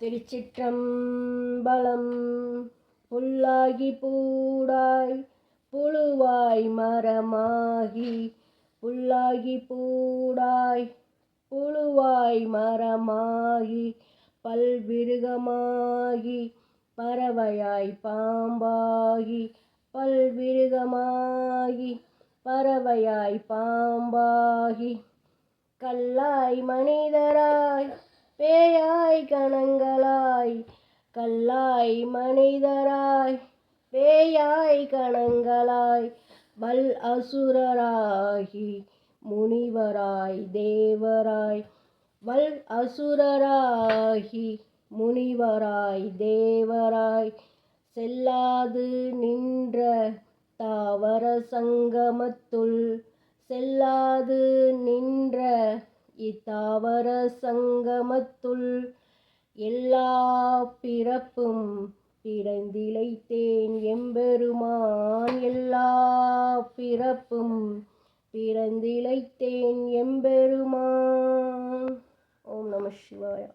திருச்சிற்றம்பலம் புல்லாகி பூடாய் புழுவாய் மரமாகி புல்லாகி பூடாய் புழுவாய் மரமாகி பல்விருகமாகி பறவையாய் பாம்பாகி பல்விருகமாகி பறவையாய் பாம்பாகி கல்லாய் மனிதராய் கணங்களாய் கல்லாய் மனிதராய் பேயாய் கணங்களாய் வல் அசுரராகி முனிவராய் தேவராய் வல் அசுரராகி முனிவராய் தேவராய் செல்லாது நின்ற தாவர சங்கமத்துள் செல்லாது நின்ற இத்தாவர சங்கமத்துள் எல்லா பிறப்பும் பிறந்திழைத்தேன் எம்பெருமான். எல்லா பிறப்பும் பிறந்திழைத்தேன் எம்பெருமான். ஓம் நம சிவாயா.